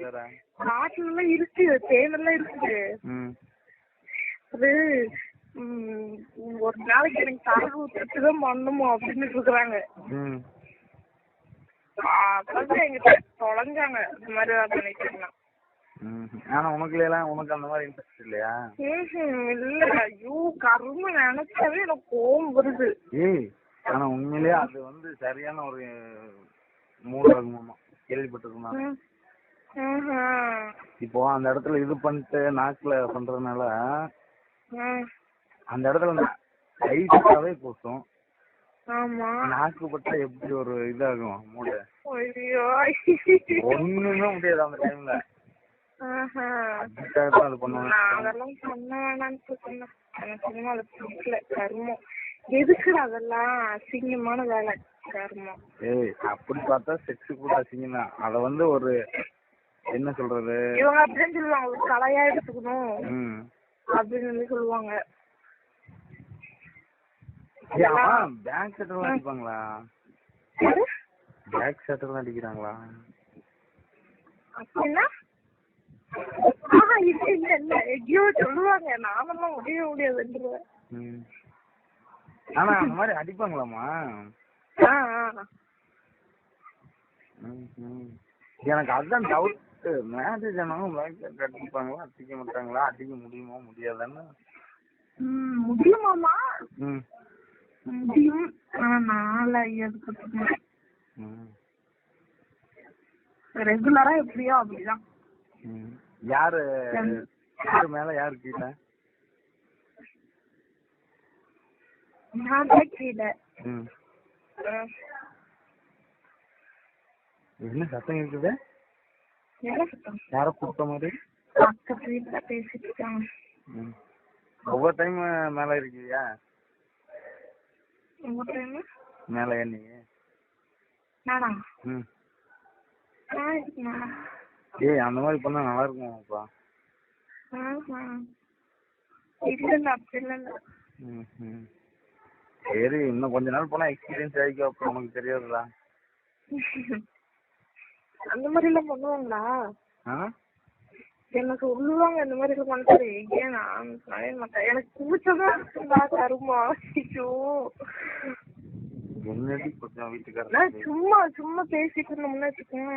வேற? பாட்டில் எல்லாம் இருக்கு தேன் எல்லாம் இருக்குது அது ஒரு நாளைக்கு எனக்கு தரகு ஊத்திட்டு தான் பண்ணணுமோ அப்படின்னு இருக்கிறாங்க. ம். அதான் எங்கிட்ட தொலைஞ்சாங்க இந்த மாதிரி தான் ஆனா உனக்கு எல்லாம் உனக்கு அந்த மாதிரி இன்ட்ரெஸ்ட் இல்லையா? இல்ல. ஐயோ கரும நினைச்சாவே எனக்கு கோவம் வருது. ஏய் ஆனா உண்மையிலேயே அது வந்து சரியான ஒரு மூலகமா கேள்விப்பட்டிருக்கேன் நான். ம். ம்ஹும். இப்போ அந்த இடத்துல இது பண்ணிட்டு நாக்குல பண்றதுனால. அந்த இடத்துல லைட்டாவே ஆமா. நாக்கு பட்டா எப்படி ஒரு இதாகும் ஐயோ. ஒண்ணுமே முடியாது அந்த டைம்ல அதெல்லாம் பண்ண வேணாம்னு சொன்னேன் எனக்கு சும்மா அது பிடிக்கல. கருமம். அதெல்லாம் அசிங்கமான வேலை? கருமம். ஏய் அப்படி பார்த்தா செக்ஸ் கூட அசிங்கம் தான் அதை வந்து ஒரு என்ன சொல்றது? இவங்க அப்படின்னு சொல்லுவாங்க ஒரு கலையா எடுத்துக்கணும். அப்படின்னு சொல்லி சொல்லுவாங்க. பேக் ஷட்டர்லாம் அடிப்பாங்களா? எது? பேக் ஷட்டர்லாம் அடிக்கிறாங்களா? அப்படின்னா? இல்ல இல்ல இல்ல. ஐயோ சொல்லுவாங்க. நாமெல்லாம் முடியவே முடியாதுன்றேன் ஆனா அந்த மாதிரி அடிப்பாங்களாமா. எனக்கு அதுதான் டவுட் மேரேஜ் ஆனவங்க ஷட்டர் அடிப்பாங்களா அடிக்க மாட்டாங்களா? அடிக்க முடியுமா? முடியாதான்னு முடியுமாமா முடியும். ஆனா நாளை அதுக்கு ம். ரெகுலரா எப்படியோ அப்படிதான். யாரு? யாரு மேல? யாரு கீழே? நான் தான் கீழே. என்ன சத்தம் இருக்குது யாரோ கூப்பிட்ட மாதிரி? பக்கத்து வீட்டுல பேசிட்டு இருக்காங்க ம். ஒவ்வொரு டைம் மேல இருக்கியா? டைம் மேல நானா? ம். நானா ஏய் அந்த மாதிரி பண்ணா நல்லா இருக்குமாப்பா. இல்ல சரி இன்னும் கொஞ்ச நாள் போனா எக்ஸ்பீரியன்ஸ் ஆகிக்கும் அப்புறம் உனக்கு தெரியாதுடா அந்த மாதிரி எல்லாம் பண்ணுவாங்களா என்ன சொல்லுவாங்க இந்த மாதிரி எல்லாம் பண்றது ஏன் நான் மாட்டேன். எனக்கு கூச்சமா இருக்குடா கருமா. ஐயோ. நான் சும்மா சும்மா பேசிட்டு இருந்தோம்னா வச்சுக்கோங்க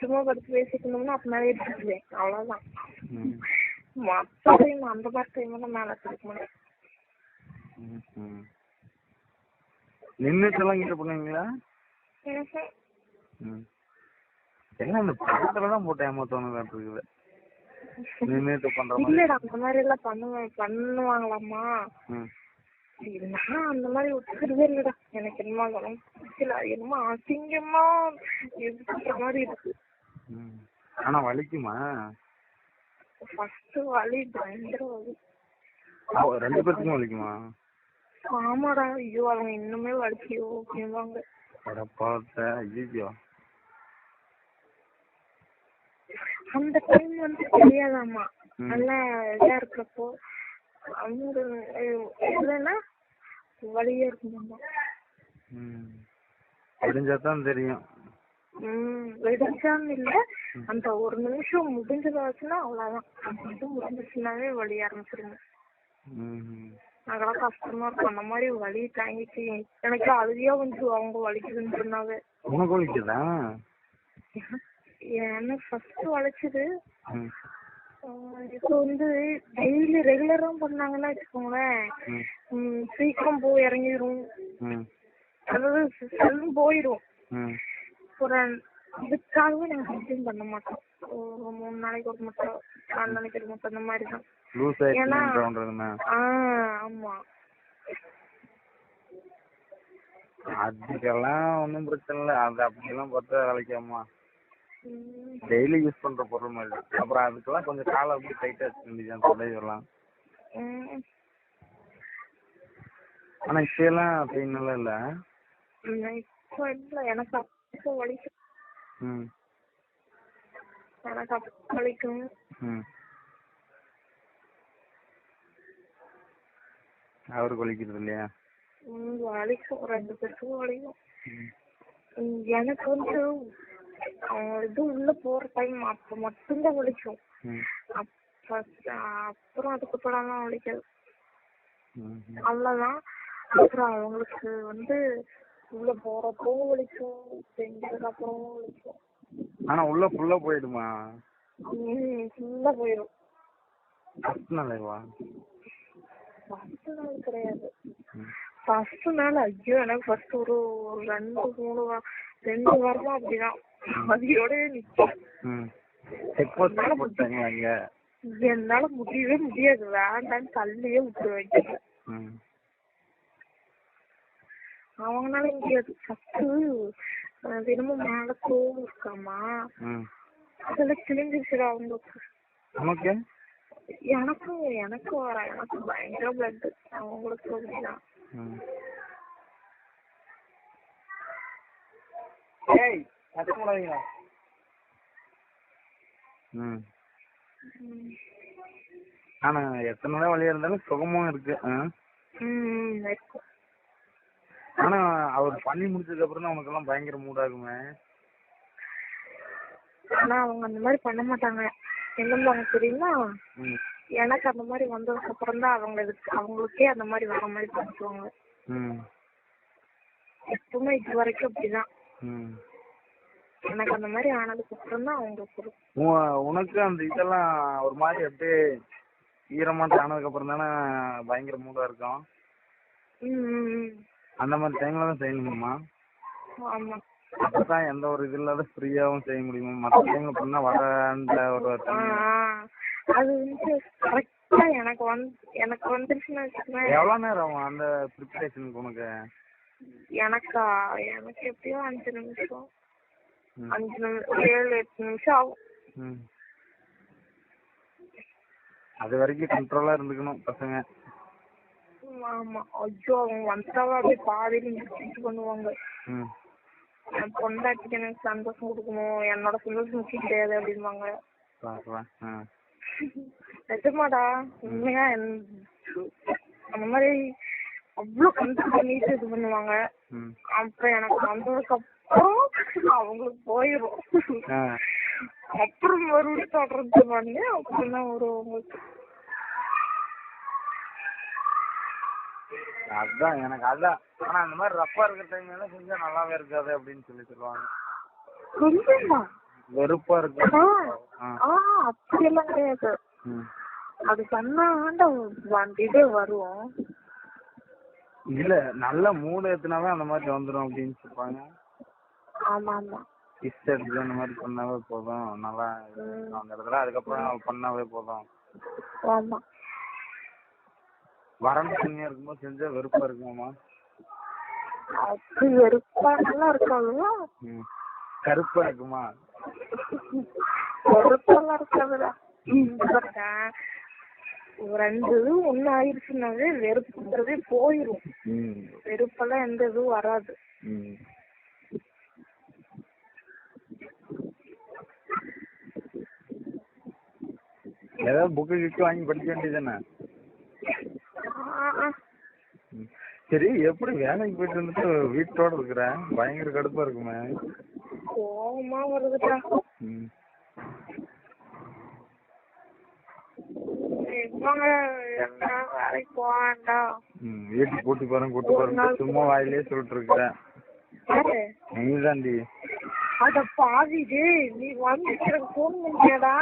சும்மா படுத்து பேசிட்டு இருந்தோம்னா அப்படின்னாவே எடுத்துக்குவேன் அவ்வளவுதான். மத்த டைம் அந்த மாதிரி டைம் எல்லாம் மேல கொடுக்க மாட்டேன். ம், ம் நின்றுட்டுலாம் கிட்ட பண்ணுவீங்களா எல்லாம் இந்த படத்துல தான் போட்டு இருக்குது. பண்ற இல்லடா அந்த மாதிரி எல்லாம் பண்ணுவேன் பண்ணுவாங்களாமா நான் அந்த மாதிரி ஒத்துக்கிறதே இல்லடா. எனக்கு என்னமோ பிடிக்கல. என்னமோ அசிங்கமா பண்ற மாதிரி இருக்கு. ஆனா வலிக்குமா? ஃபர்ஸ்ட் வலி பயங்கர வலி. ரெண்டு பேத்துக்கும் வலிக்குமா? ஆமாடா. ஐயோ அவங்க இன்னுமே வலிக்கியோ அப்படின்வாங்க அடப்பாத்த ஐயோ அந்த டைம் வந்து தெரியாதாமா. நல்லா இதா இருக்கிறப்போ அவங்க இல்லைன்னா வலியா இருக்குமாமா தெரிஞ்சாதான் தெரியும். ம். வெடிச்சான்னு இல்ல அந்த ஒரு நிமிஷம் முடிஞ்சதாச்சுன்னா அவ்வளவுதான். அது முடிஞ்சிச்சுனாவே வலி ஆரம்பிச்சிருங்க. அதெல்லாம் கஷ்டமா இருக்கும். அந்த மாதிரி வலி தாங்கிட்டு எனக்கு அழுதியா வந்து அவங்க வலிக்குதுன்னு சொன்னாங்க உனக்கு வலிக்குதா? எனக்கு ஃபர்ஸ்ட் ஆஹ் இப்போ வந்து டெய்லி ரெகுலரா பண்ணாங்கன்னா வச்சுக்கோங்களேன். சீக்கிரம் போய் இறங்கிடும் ம். அதாவது செல்லும் போயிடும் ம். ஒரு இதுக்காகவே நாங்க கம்ப்ளைண்ட் பண்ண மாட்டோம். ஒரு மூணு நாளைக்கு ஒரு மட்டும் நாலு நாளைக்கு ஒரு மட்டும் அந்த மாதிரி தான். ஏன்னா- ஆமா. அதுக்கெல்லாம் ஒன்றும் பிரச்சனை இல்லை. அது அப்படியெல்லாம் பார்த்தா வேலைக்காமா ம், டெய்லி யூஸ் பண்ற பொருள் மாதிரி. அப்புறம் அதுக்கெல்லாம் கொஞ்சம் காலை அப்படி டைட்டா வச்சுக்க வேண்டியது தொடையெல்லாம் ம். ஆனா பெயின் எல்லாம் இல்ல. ம், இப்போ இல்ல. எனக்கு அப்போ வலிக்கும். எனக்கு அப்போ வலிக்கும். அவருக்கு வலிக்கிறது இல்லையா? வலிக்கும். ரெண்டு பேருக்கும் வலிக்கும். எனக்கு வந்து அவங்க இது உள்ள போற டைம் அப்ப மட்டும்தான் வலிக்கும் அப்புறம் அதுக்கப்புறம் வலிக்காது. அவ்வளவுதான். அப்புறம் அவங்களுக்கு வந்து உள்ள போறப்பவும் வலிக்கும் செஞ்சதுக்கு அப்புறமும் வலிக்கும் ஆனா உள்ள ஃபுல்லா போயிடுமா? ஃபுல்லா போயிடும். ஃபர்ஸ்ட் நாளேவா ஃபர்ஸ்ட் நாள் கிடையாது. ஃபர்ஸ்ட் நாள் ஐயோ எனக்கு ஃபர்ஸ்ட் ஒரு ரெண்டு மூணு ரெண்டு வாரமா அப்படிதான். மதியோட நிக்கும் ம். செக் போஸ்ட் போட்டாங்க அங்க என்னால முடியவே முடியாது. வேண்டான்னு தள்ளியே விட்டுருவேன் ம். அவங்களால முடியாது. ஃபர்ஸ்ட் தினமும் மேல கோவம் இருக்காமா? அதெல்லாம் கிழிஞ்சிருச்சுடா அவங்களுக்கு. நமக்கு? எனக்கும் எனக்கும் வர எனக்கு பயங்கர பிளட் அவங்களுக்கு அப்படிதான். ஏய் ம். ஆனா எத்தனை நாள் வழியா இருந்தாலும் சுகமும் இருக்கு. ஆனா அவர் பண்ணி முடிச்சதுக்கு அப்புறம் தான் உனக்கு எல்லாம் பயங்கர மூடாகுமே. ஆனா அவங்க அந்த மாதிரி பண்ண மாட்டாங்க. என்னம்பாங்க தெரியுமா? ம். எனக்கு அந்த மாதிரி வந்ததுக்கு அப்புறம் தான் அவங்க அவங்களுக்கே அந்த மாதிரி வர மாதிரி பண்ணிக்குவாங்க எப்பவுமே இது வரைக்கும் அப்படிதான். எனக்கு அந்த மாதிரி ஆனதுக்கு அப்புறம் தான் அவங்களுக்கு உனக்கு அந்த இதெல்லாம் ஒரு மாதிரி அப்படியே ஈரமாட்டு ஆனதுக்கு அப்புறம் தானே பயங்கர மூடா இருக்கும். அந்த மாதிரி டைம்ல தான் செய்யணுமாம்மா ஆமா. அப்பதான் எந்த ஒரு இது இல்லாத ஃப்ரீயாவும் செய்ய முடியுமா? மற்ற டைம்ல பண்ணா வர அந்த ஒரு. அது வந்து கரெக்டா எனக்கு வந்து எனக்கு வந்துருச்சுன்னு வச்சுக்கோங்க எவ்வளவு நேரம் ஆகும் அந்த ப்ரிப்பரேஷனுக்கு உனக்கு? எனக்கா? எனக்கு எப்படியும் அஞ்சு நிமிஷம். அஞ்சு நிமிஷம் ஏழு எட்டு நிமிஷம் ஆகும். அது வரைக்கும் கண்ட்ரோலா இருந்துக்கணும் பசங்க. ஆமா. ஐயோ அவங்க வந்துட்டாவா அப்படியே பாதியில நிறுத்திட்டு பண்ணுவாங்க என் பொண்டாட்டிக்கு எனக்கு சந்தோஷம் கொடுக்கணும். என்னோட சந்தோஷம் முக்கியம் கிடையாது அப்படிம்பாங்க நிஜமாடா? உண்மையா? அந்த மாதிரி அவ்வளவு கண்ட்ரோல் பண்ணிட்டு இது பண்ணுவாங்க. அப்புறம் எனக்கு வந்ததுக்கு அப்புறம் அவங்களுக்கு போயிடும் ஆ. அப்புறம் மறுபடியும் தொடர்ந்து பண்ணி அப்புறம் தான் வரும் அவங்களுக்கு அதான் எனக்கு அதான். ஆனா அந்த மாதிரி ரஃபா இருக்கிற டைம் எல்லாம் செஞ்சா நல்லாவே இருக்காது அப்படின்னு சொல்லி சொல்லுவாங்க. கொஞ்சமா? வெறுப்பா இருக்கு. ஆ. அப்படியெல்லாம் கிடையாது. அது பண்ணாண்ட இதே வரும் இல்ல நல்ல மூடு ஏத்துனாவே அந்த மாதிரி வந்துரும் அப்படின்னு சொல்லுவாங்க. ஆமா ஆமா எடுத்து அந்த மாதிரி பண்ணாவே போதும். நல்லா. அந்த இடத்துல அதுக்கப்புறம் பண்ணாவே போதும். ஆமா. வறண்ட தண்ணியா இருக்கும்போது செஞ்சா வெறுப்பா இருக்குமாமா அது வெறுப்பானெல்லாம் இருக்காதுல்ல. கருப்பா இருக்குமா? பாருங்க, ஒரு ரெண்டு இது ஒண்ணு ஆயிடுச்சுனாவே வெறுப்புன்றதே போயிரும். வெறுப்பெல்லாம் எந்த இதுவும் வராது. ஏதாவது புக்கு கிக்கு வாங்கி படிக்க. ம். சரி எப்படி வேலைக்கு போயிட்டு வந்துட்டு வீட்டோட இருக்கிற? பயங்கர கடுப்பா இருக்குமே. கோவமா வருதுடா. வேலைக்கு போக வேண்டாம் வீட்டுக்கு கூட்டி போறேன் கூட்டி போறேன் சும்மா வாயிலே சொல்லிட்டு இருக்கிறேன். யாரு? நீதாண்டி. அட பாவி டேய் நீ வந்து எனக்கு ஃபோன் பண்ணியாடா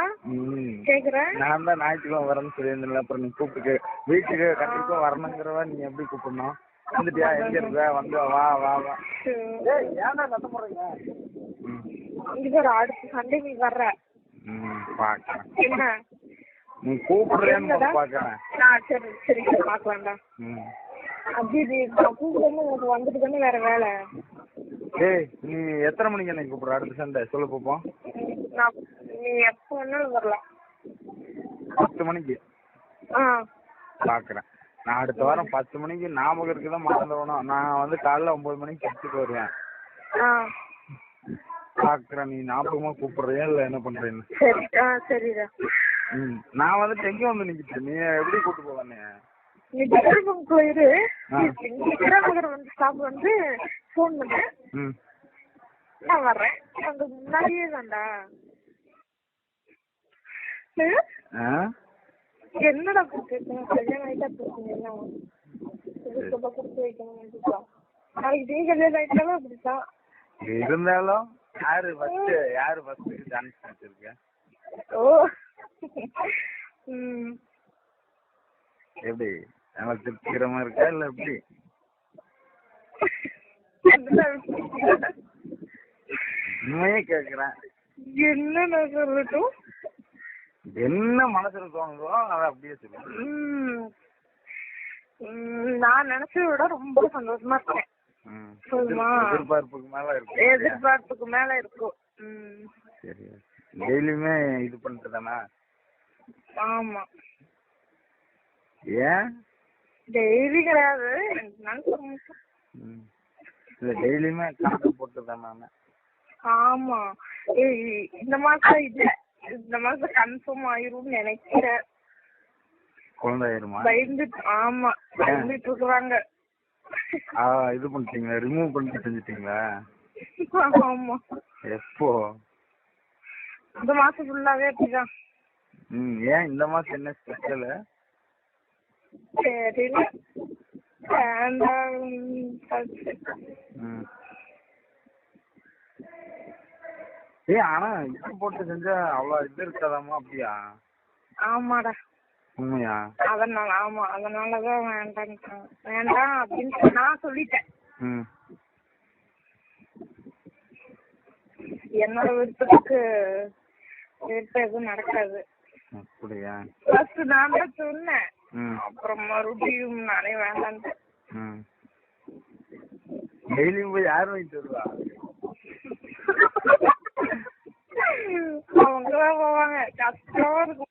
கேக்குறேன்? நான் தான் ஞாயிற்றுக்கிழமை வரேன்னு சொல்லியிருந்தேன்ல அப்புறம் நீ கூப்பிட்டு வீட்டுக்கு கண்டிப்பா வரணுங்கிறவ நீ எப்படி கூப்பிடணும்? வந்துட்டியா? எங்க இருக்க? வந்து வா வா வா. ஏய் ஏன்டா சத்தம் போடுறீங்க? இங்க பாரு அடுத்த சண்டே நீ வர்ற. ம் பார்க்கறேன் என்ன? நீ கூப்பிடுறேன்னு? பார்க்கறேன் ஆ சரி சரி ம். அப்படி நான் உனக்கு வந்துட்டு தானே வேற வேலை? ஏய் நீ எத்தனை மணிக்கு என்னை கூப்பிடுற? அடுத்த சண்டே. சொல்லு பார்ப்போம் நான் நீ எப்போ வேணாலும் வரலாம். பத்து மணிக்கு. ஆ. பார்க்கறேன் நான் அடுத்த வாரம் பத்து மணிக்கு ஞாபகம் இருக்குதான் மறந்துடணும் நான் வந்து காலைல ஒன்பது மணிக்கு சர்ச்சுக்கு வருவேன். ஆ. பார்க்கறேன் நீ ஞாபகமா கூப்பிடுறியா இல்லை என்ன பண்றேன்னு? சரி ஆ சரிடா. ம் நான் வந்துட்டு எங்க வந்து நிக்கிட்டு நீ எப்படி கூட்டு போவேன்னு நீ பங்க்ல இரு ஆ. விக்ரம் நகர் வந்து ஸ்டாப் வந்து ஃபோன் பண்ணு. நான் வர்றேன். அங்க முன்னாடியே தான்டா. என்னடா பிரச்சனை கல்யாணம் ஆயிட்டா என்ன இதுக்கு கொடுத்து வைக்கணும் நாளைக்கு நீ கல்யாணம் ஆயிட்டாலும் அப்படித்தான். இருந்தாலும் யாரு ஃபர்ஸ்ட் யாரு ஃபர்ஸ்ட் சான்ஸ் வச்சிருக்க ஓ. எப்படி? நல்லா திருப்திகரமா இருக்கா இல்ல எப்படி? உண்மையே கேக்குறேன். என்ன நான் சொல்லட்டும்? என்ன மனசுல தோணுதோ அதை அப்படியே சொல்லு. நான் நினைச்சத விட ரொம்ப சந்தோஷமா இருக்கேன்? எதிர்பார்ப்புக்கு மேல இருக்கு. எதிர்பார்ப்புக்கு மேல இருக்கும். சரி. டெய்லியுமே இது பண்ணிட்டு தானா? ஆமா. ஏன்? டெய்லி கிடையாது. இல்ல டெய்லியுமே கணக்கு போட்டு தானே ஆமா. ஏய், இந்த மாசம் இல்ல இந்த மாசம் கன்ஃபார்ம் ஆயிரும்னு நினைக்கிறேன். குழந்தை ஆயிருமா பயந்துட்டு ஆமா பயந்துட்டு இருக்கிறாங்க. ஆ இது பண்ணிட்டீங்களா? ரிமூவ் பண்ணிட்டு செஞ்சுட்டீங்களா? ஆமா. எப்போ? இந்த மாசம் ஃபுல்லாவே அப்படிதான். ம் ஏன் இந்த மாசம் என்ன ஸ்பெஷல் தெரியல வேண்டாம் சரி. ம் ஏய் ஆனா இது போட்டு செஞ்சா அவ்வளவு இது இருக்காதாமா அப்படியா? ஆமாடா. உண்மையா? அதனால ஆமா அதனாலதான் வேண்டான்ட்டாங்க. வேண்டாம் அப்படின்னு நான் சொல்லிட்டேன். என்னோட விருப்பத்துக்கு விருப்பம் எதுவும் நடக்காது. அப்படியா? ஃபர்ஸ்ட் நான் தான் சொன்னேன். அப்புறம் மறுபடியும் நானே வேண்டான்ட்டேன் ம். டெய்லியும் போய் யார் வாங்கிட்டு வருவா? அவங்க தான் போவாங்க. கஷ்டமா இருக்கும்.